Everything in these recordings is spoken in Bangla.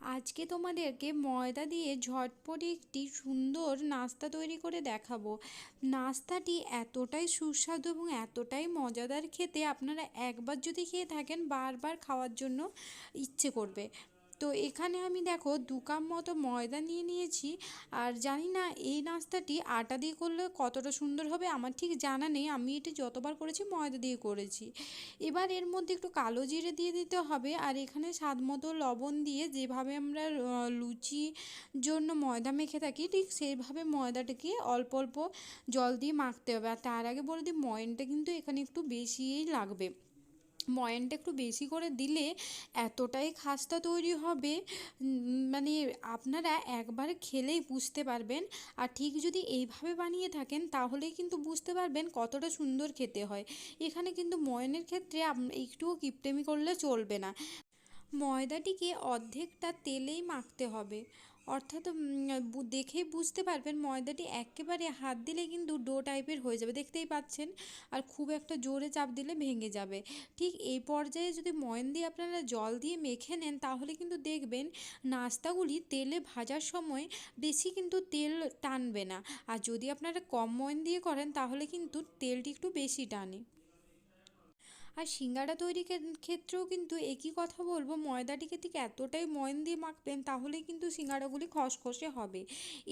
আজকে তোমাদেরকে ময়দা দিয়ে ঝটপট একটি সুন্দর নাস্তা তৈরি করে দেখাবো। নাস্তাটি এতটাই সুস্বাদু এবং এতটাই মজাদার খেতে আপনারা একবার যদি খেয়ে থাকেন বারবার খাওয়ার জন্য ইচ্ছে করবে। তো এখানে আমি দেখো দু কাপ মতো ময়দা নিয়ে নিয়েছি। আর জানি না এই নাস্তাটি আটা দিয়ে করলে কতটা সুন্দর হবে, আমার ঠিক জানা নেই। আমি এটি যতবার করেছি ময়দা দিয়ে করেছি। এবার এর মধ্যে একটু কালো জিরে দিয়ে দিতে হবে। আর এখানে স্বাদ মতো লবণ দিয়ে যেভাবে আমরা লুচি জন্য ময়দা মেখে থাকি, ঠিক সেইভাবে ময়দাটাকে অল্প অল্প জল দিয়ে মাখতে হবে। আর তার আগে বলে দিই, ময়নটা কিন্তু এখানে একটু বেশিই লাগবে। ময়ানটা একটু বেশি করে দিলে এতটাই খাস্তা তৈরি হবে মানে আপনারা একবার খেলেই বুঝতে পারবেন। আর ঠিক যদি এইভাবে বানিয়ে থাকেন তাহলে কিন্তু বুঝতে পারবেন কতটা সুন্দর খেতে হয়। এখানে কিন্তু ময়নের ক্ষেত্রে একটুও কিপটেমি করলে চলবে না। ময়দাটিকে অর্ধেকটা তেলেই মাখতে হবে। অর্থাৎ দেখেই বুঝতে পারবেন ময়দাটি একেবারে হাত দিলে কিন্তু ডো টাইপের হয়ে যাবে। দেখতেই পাচ্ছেন, আর খুব একটা জোরে চাপ দিলে ভেঙে যাবে। ঠিক এই পর্যায়ে যদি ময়ন দিয়ে আপনারা জল দিয়ে মেখে নেন, তাহলে কিন্তু দেখবেন নাস্তাগুলি তেলে ভাজার সময় বেশি কিন্তু তেল টানবে না। আর যদি আপনারা কম ময়ন দিয়ে করেন, তাহলে কিন্তু তেলটি একটু বেশি টানে। আর সিঙ্গাড়া তৈরির ক্ষেত্রেও কিন্তু একই কথা বলব, ময়দাটিকে ঠিক এতটাই ময়ন দিয়ে মাখবেন, তাহলে কিন্তু সিঙ্গাড়াগুলি খসখসে হবে।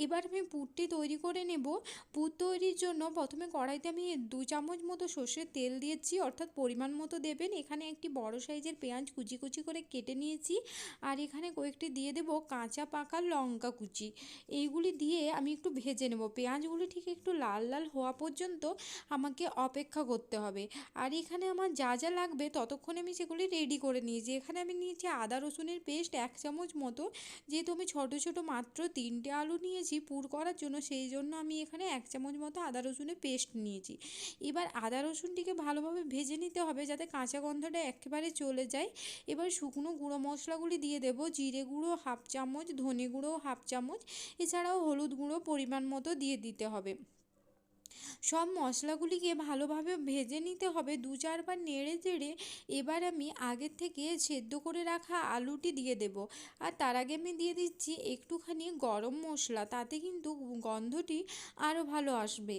এবার আমি পুরটি তৈরি করে নেব। পুর তৈরির জন্য প্রথমে কড়াইতে আমি দু চামচ মতো সর্ষের তেল দিয়েছি, অর্থাৎ পরিমাণ মতো দেবেন। এখানে একটি বড় সাইজের পেঁয়াজ কুচি কুচি করে কেটে নিয়েছি, আর এখানে কয়েকটি দিয়ে দেবো কাঁচা পাকা লঙ্কা কুচি। এইগুলি দিয়ে আমি একটু ভেজে নেব। পেঁয়াজগুলি ঠিক একটু লাল লাল হওয়া পর্যন্ত আমাকে অপেক্ষা করতে হবে। আর এখানে আমার যা যা যা লাগবে ততক্ষণে আমি সেগুলি রেডি করে নিয়েছি। এখানে আমি নিয়েছি আদা, রসুনের পেস্ট এক চামচ মতো যেহেতু আমি ছোটো ছোটো মাত্র তিনটে আলু নিয়েছি পুর করার জন্য, সেই জন্য আমি এখানে এক চামচ মতো আদা, রসুনের পেস্ট নিয়েছি। এবার আদা, রসুনটিকে ভালোভাবে ভেজে নিতে হবে যাতে কাঁচা গন্ধটা একেবারে চলে যায়। এবার শুকনো গুঁড়ো মশলাগুলি দিয়ে দেবো, জিরে গুঁড়ো হাফ চামচ, ধনে গুঁড়ো হাফ চামচ। এছাড়াও হলুদ গুঁড়ো পরিমাণ মতো দিয়ে দিতে হবে। সব মশলাগুলিকে ভালোভাবে ভেজে নিতে হবে। দু চারবার নেড়ে চেড়ে এবার আমি আগের থেকে সেদ্ধ করে রাখা আলুটি দিয়ে দেব। আর তার আগে আমি দিয়ে দিচ্ছি একটুখানি গরম মশলা, তাতে কিন্তু গন্ধটি আরও ভালো আসবে।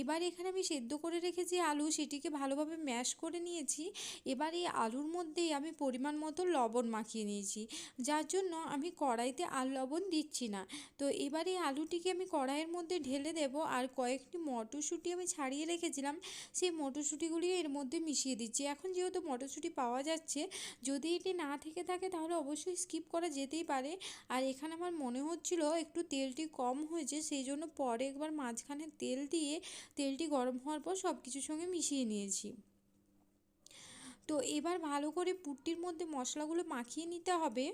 এবার এখানে আমি সেদ্ধ করে রেখেছি আলু, সেটিকে ভালোভাবে ম্যাশ করে নিয়েছি। এবার এই আলুর মধ্যেই আমি পরিমাণ মতো লবণ মাখিয়ে নিয়েছি। যার জন্য আমি কড়াইতে আর লবণ দিচ্ছি না। তো এবার এই আলুটিকে আমি কড়াইয়ের মধ্যে ঢেলে দেব আর কয়েকটি মটরশুঁটি আমি ছাড়িয়ে রেখেছিলাম। সেই মটরশুঁটিগুলি এর মধ্যে মিশিয়ে দিচ্ছি। এখন যেহেতু মটরশুঁটি পাওয়া যাচ্ছে, যদি এটি না থেকে থাকে তাহলে অবশ্যই স্কিপ করা যেতেই পারে। আর এখানে আমার মনে হচ্ছিল একটু তেলটি কম হয়েছে, সেই জন্য পরে একবার মাঝখানে তেল দিয়ে তেলটি গরম হওয়ার পর সব কিছুর সঙ্গে মিশিয়ে নিয়েছি। তো এবার ভালো করে পুটটির মধ্যে মশলাগুলো মাখিয়ে নিতে হবে।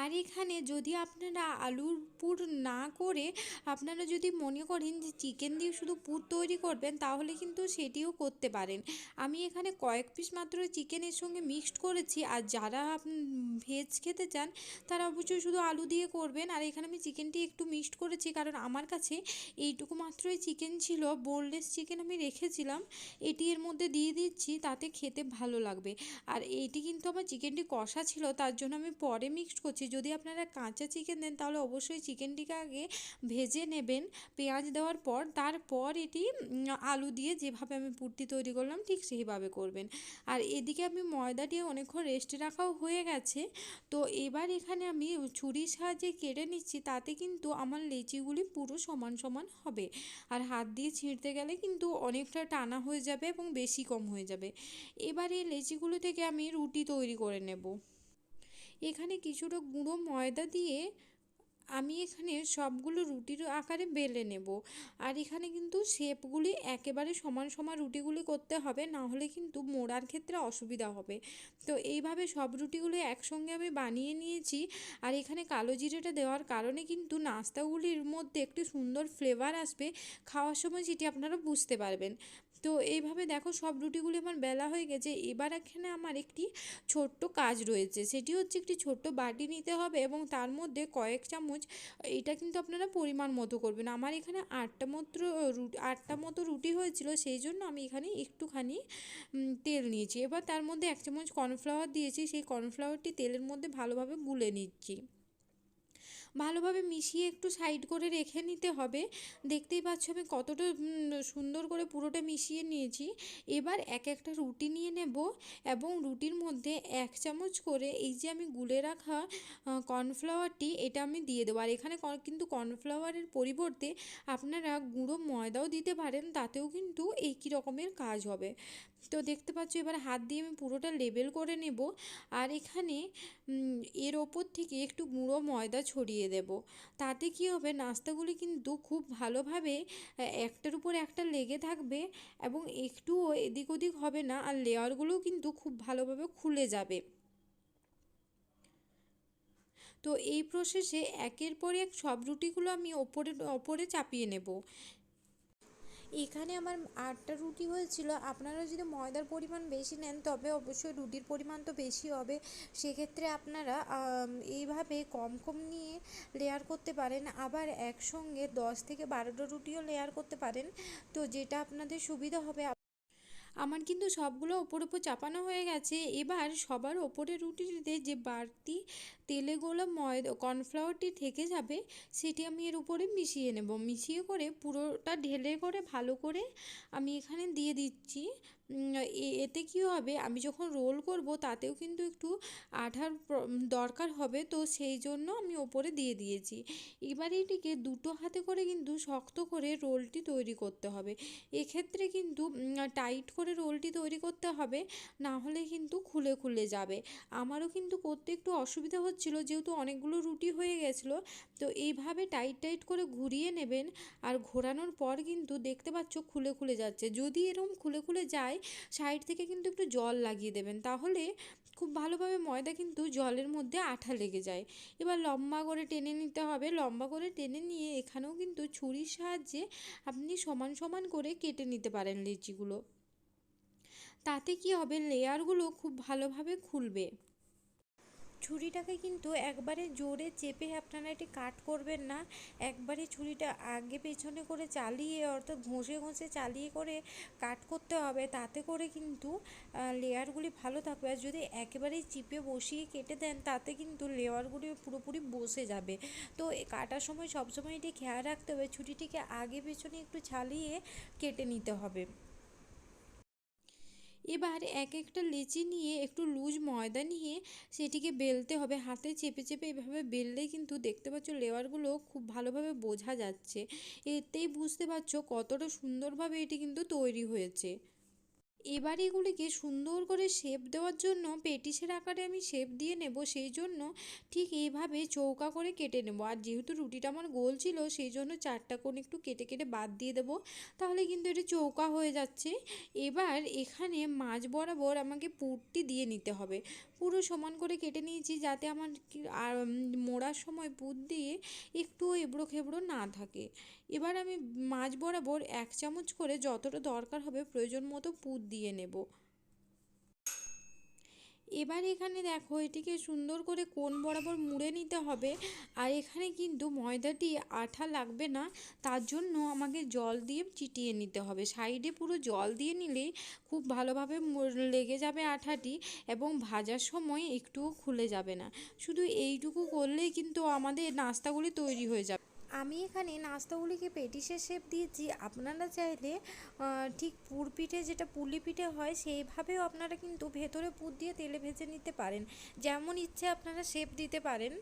আর এখানে যদি আপনারা আলুর পুর না করে আপনারা যদি মনে করেন যে চিকেন দিয়ে শুধু পুর তৈরি করবেন, তাহলে কিন্তু সেটিও করতে পারেন। আমি এখানে কয়েক পিস মাত্র চিকেনের সঙ্গে মিক্সড করেছি, আর যারা ভেজ খেতে চান, তারা অবশ্যই শুধু আলু দিয়ে করবেন। আর এখানে আমি চিকেনটি একটু মিক্সড করেছি, কারণ আমার কাছে এইটুকু মাত্রই চিকেন ছিল। বোনলেস চিকেন আমি রেখেছিলাম, এটি এর মধ্যে দিয়ে দিচ্ছি, তাতে খেতে ভালো লাগবে। আর এইটি কিন্তু আমার চিকেনটি কষা ছিল, তার জন্য আমি পরে মিক্সড করছি। করছি যদি আপনারা কাঁচা চিকেন দেন, তাহলে অবশ্যই চিকেনটিকে আগে ভেজে নেবেন, পেঁয়াজ দেওয়ার পর, তারপর এটি আলু দিয়ে যেভাবে আমি পুরটি তৈরি করলাম, ঠিক সেইভাবে করবেন। আর এদিকে আমি ময়দাটি অনেকক্ষণ রেস্টে রাখাও হয়ে গেছে। তো এবার এখানে আমি ছুরির সাহায্যে কেটে নিচ্ছি, তাতে কিন্তু আমার লেচিগুলি পুরো সমান সমান হবে। আর হাত দিয়ে ছিঁড়তে গেলে কিন্তু অনেকটা টানা হয়ে যাবে এবং বেশি কম হয়ে যাবে। এবার এই লেচিগুলো থেকে আমি রুটি তৈরি করে নেব। এখানে কিছুটা গুঁড়ো ময়দা দিয়ে আমি এখানে সবগুলো রুটির আকারে বেলে নেব। আর এখানে কিন্তু শেপগুলি একেবারে সমান সমান রুটিগুলি করতে হবে, না হলে কিন্তু মোড়ার ক্ষেত্রে অসুবিধা হবে। তো এইভাবে সব রুটিগুলো একসঙ্গে আমি বানিয়ে নিয়েছি। আর এখানে কালো জিরেটা দেওয়ার কারণে কিন্তু নাস্তাগুলির মধ্যে একটি সুন্দর ফ্লেভার আসবে। খাওয়ার সময় যেটি আপনারা বুঝতে পারবেন। তো এইভাবে দেখো সব রুটিগুলি আমার বেলা হয়ে গেছে। এবার এখানে আমার একটি ছোট্ট কাজ রয়েছে। সেটি হচ্ছে একটি ছোট্ট বাটি নিতে হবে এবং তার মধ্যে কয়েক চামচ, এটা কিন্তু আপনারা পরিমাণ মতো করবেন। আমার এখানে আটটা রুটি, আটটা মতো রুটি হয়েছিল, সেই জন্য আমি এখানে একটুখানি তেল নিয়েছি। এবার তার মধ্যে এক চামচ কর্নফ্লাওয়ার দিয়েছি। সেই কর্নফ্লাওয়ারটি তেলের মধ্যে ভালোভাবে গুলে নিচ্ছি। ভালোভাবে মিশিয়ে একটু সাইড করে রেখে নিতে হবে। দেখতেই পাচ্ছ আমি কতটা সুন্দর করে পুরোটা মিশিয়ে নিয়েছি। এবার এক একটা রুটি নিয়ে নেব এবং রুটির মধ্যে এক চামচ করে এই যে আমি গুলে রাখা কর্নফ্লাওয়ারটি, এটা আমি দিয়ে দেবো। আর এখানে কিন্তু কর্নফ্লাওয়ারের পরিবর্তে আপনারা গুঁড়ো ময়দাও দিতে পারেন, তাতেও কিন্তু একই রকমের কাজ হবে। তো দেখতে পাচ্ছ, এবার হাত দিয়ে আমি পুরোটা লেবেল করে নেব। আর এখানে এর ওপর থেকে একটু গুঁড়ো ময়দা ছড়িয়ে দেব। তাতে কি হবে, নাস্তাগুলি কিন্তু খুব ভালোভাবে একটার উপর একটা লেগে থাকবে এবং একটুও এদিক ওদিক হবে না, আর লেয়ারগুলোও কিন্তু খুব ভালোভাবে খুলে যাবে। তো এই প্রসেসে একের পর এক সব রুটিগুলো আমি ওপরে ওপরে চাপিয়ে নেব। এখানে আমার আটটা রুটি হয়েছিল। আপনারা যদি ময়দার পরিমাণ বেশি নেন, তবে অবশ্যই রুটির পরিমাণ তো বেশি হবে। সেক্ষেত্রে আপনারা এইভাবে কম কম নিয়ে লেয়ার করতে পারেন। আবার একসঙ্গে দশ থেকে বারোটা রুটিও লেয়ার করতে পারেন। তো যেটা আপনাদের সুবিধা হবে আমার কিন্তু সবগুলো ওপর ওপর চাপানো হয়ে গেছে। এবার সবার ওপরে রুটিতে যে বাড়তি তেলে গোলা ময়দা, কর্নফ্লাওয়ারটি থেকে যাবে, সেটি আমি এর উপরে মিশিয়ে নেব। মিশিয়ে করে পুরোটা ঢেলে করে ভালো করে আমি এখানে দিয়ে দিচ্ছি। এতে কী হবে? আমি যখন রোল করব তাতেও কিন্তু একটু আঠার দরকার হবে, তো সেই জন্য আমি ওপরে দিয়ে দিয়েছি। এবার এটিকে দুটো হাতে করে কিন্তু শক্ত করে রোলটি তৈরি করতে হবে। এক্ষেত্রে কিন্তু টাইট করে রোলটি তৈরি করতে হবে, না হলে কিন্তু খুলে খুলে যাবে। আমারও কিন্তু করতে একটু অসুবিধা হচ্ছিল, যেহেতু অনেকগুলো রুটি হয়ে গেছিল, তো এইভাবে টাইট টাইট করে ঘুরিয়ে নেবেন আর ঘোরানোর পর কিন্তু দেখতে পাচ্ছ খুলে খুলে যাচ্ছে। যদি এরকম খুলে খুলে যায়, সাইড থেকে কিন্তু একটু জল লাগিয়ে দেবেন, তাহলে খুব ভালোভাবে ময়দা কিন্তু জলের মধ্যে আঠা লেগে যায়। এবার লম্বা করে টেনে নিতে হবে, লম্বা করে টেনে নিয়ে এখানেও কিন্তু ছুরির সাহায্যে আপনি সমান সমান করে কেটে নিতে পারেন লিচিগুলো। তাতে কি হবে? লেয়ারগুলো খুব ভালোভাবে খুলবে। ছুরিটাকে কিন্তু একবারে জোরে চেপে আপনারা এটি কাট করবেন না। একবারে ছুরিটা আগে পেছনে করে চালিয়ে, অর্থাৎ ঘষে ঘষে চালিয়ে করে কাট করতে হবে। তাতে করে কিন্তু লেয়ারগুলি ভালো থাকবে। আর যদি একেবারেই চিপে বসিয়ে কেটে দেন, তাতে কিন্তু লেয়ারগুলি পুরোপুরি বসে যাবে। তো কাটার সময় সবসময় এটি খেয়াল রাখতে হবে। ছুরিটিকে আগে পেছনে একটু ছালিয়ে কেটে নিতে হবে। এবার এক একটা লেচি নিয়ে একটু লুজ ময়দা নিয়ে সেটিকে বেলতে হবে। হাতে চেপে চেপে এভাবে বেললে কিন্তু দেখতে পাচ্ছ লেয়ারগুলো খুব ভালোভাবে বোঝা যাচ্ছে। এতেই বুঝতে পারছ কতটা সুন্দরভাবে এটি কিন্তু তৈরি হয়েছে। এবার এগুলিকে সুন্দর করে শেপ দেওয়ার জন্য পেটিসের আকারে আমি শেপ দিয়ে নেব, সেই জন্য ঠিক এইভাবে চৌকা করে কেটে নেব। আর যেহেতু রুটিটা আমার গোল ছিল, সেই জন্য চারটা কোণ একটু কেটে কেটে বাদ দিয়ে দেব, তাহলে কিন্তু এটা চৌকা হয়ে যাচ্ছে। এবার এখানে মাঝ বরাবর আমাকে পুরটি দিয়ে নিতে হবে। পুরো সমান করে কেটে নিয়েছি যাতে আমার আর মোড়ার সময় পুর দিয়ে একটু এবড়ো খেবড়ো না থাকে। এবার আমি মাঝ বরাবর এক চামচ করে যতটা দরকার হবে প্রয়োজন মতো পুর দিয়ে নেব। এবার এখানে দেখো, এটিকে সুন্দর করে কোন বরাবর মুড়ে নিতে হবে। আর এখানে কিন্তু ময়দাটি আঠা লাগবে না, তার জন্য আমাকে জল দিয়ে চিটিয়ে নিতে হবে। সাইডে পুরো জল দিয়ে নিলেই খুব ভালোভাবে লেগে যাবে আঠাটি এবং ভাজার সময় একটুও খুলে যাবে না। শুধু এইটুকু করলেই কিন্তু আমাদের নাস্তাগুলি তৈরি হয়ে যাবে। আমি এখানে নাস্তাগুলিকে পেটিসের শেপ দিয়েছি। আপনারা চাইলে ঠিক পুর পিঠে যেটা পুলি পিঠে হয়, সেইভাবেও আপনারা কিন্তু ভেতরে পুর দিয়ে তেলে ভেজে নিতে পারেন। যেমন ইচ্ছে আপনারা শেপ দিতে পারেন।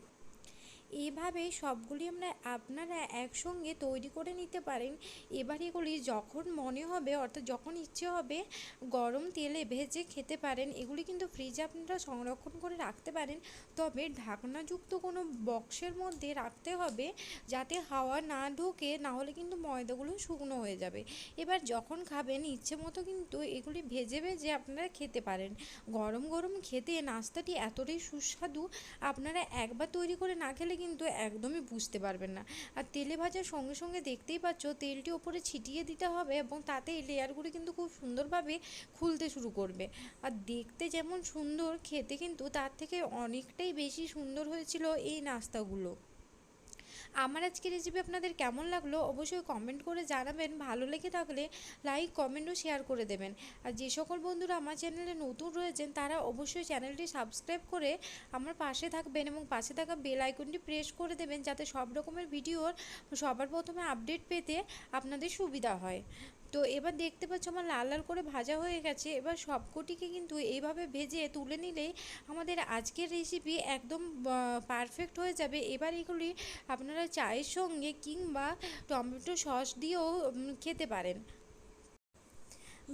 এইভাবে সবগুলি আমরা আপনারা একসঙ্গে তৈরি করে নিতে পারেন। এবার এগুলি যখন মনে হবে, অর্থাৎ যখন ইচ্ছে হবে, গরম তেলে ভেজে খেতে পারেন। এগুলি কিন্তু ফ্রিজে আপনারা সংরক্ষণ করে রাখতে পারেন। তবে ঢাকনাযুক্ত কোনো বক্সের মধ্যে রাখতে হবে, যাতে হাওয়া না ঢোকে, না হলে কিন্তু ময়দাগুলো শুকনো হয়ে যাবে। এবার যখন খাবেন, ইচ্ছে মতো কিন্তু এগুলি ভেজে ভেজে আপনারা খেতে পারেন। গরম গরম খেতে নাস্তাটি এতটাই সুস্বাদু, আপনারা একবার তৈরি করে না খেলে কিন্তু একদমই বুঝতে পারবেন না। আর তেলে ভাজার সঙ্গে সঙ্গে দেখতেই পাচ্ছ, তেলটি ওপরে ছিটিয়ে দিতে হবে এবং তাতে লেয়ারগুলি কিন্তু খুব সুন্দরভাবে খুলতে শুরু করবে। আর দেখতে যেমন সুন্দর, খেতে কিন্তু তার থেকে অনেকটাই বেশি সুন্দর হয়েছিল এই নাস্তাগুলো। আমার আজকের রেসিপি আপনাদের কেমন লাগল অবশ্যই কমেন্ট করে জানাবেন। ভালো লেগে থাকলে লাইক কমেন্ট ও শেয়ার করে দেবেন। আর যে সকল বন্ধুরা আমার চ্যানেলে নতুন রয়েছেন, তারা অবশ্যই চ্যানেলটি সাবস্ক্রাইব করে আমার পাশে থাকবেন এবং পাশে থাকা বেল আইকনটি প্রেস করে দেবেন যাতে সব রকমের ভিডিওর সবার প্রথমে আপডেট পেতে আপনাদের সুবিধা হয়। তো এবার দেখতে পাচ্ছ আমার লাল লাল করে ভাজা হয়ে গেছে। এবার সবকটিকে কিন্তু এইভাবে ভেজে তুলে নিলেই আমাদের আজকের রেসিপি একদম পারফেক্ট হয়ে যাবে। এবার এগুলি আপনারা চায়ের সঙ্গে কিংবা টমেটো সস দিয়েও খেতে পারেন।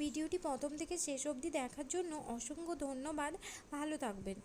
ভিডিওটি প্রথম থেকে শেষ অবধি দেখার জন্য অসংখ্য ধন্যবাদ। ভালো থাকবেন।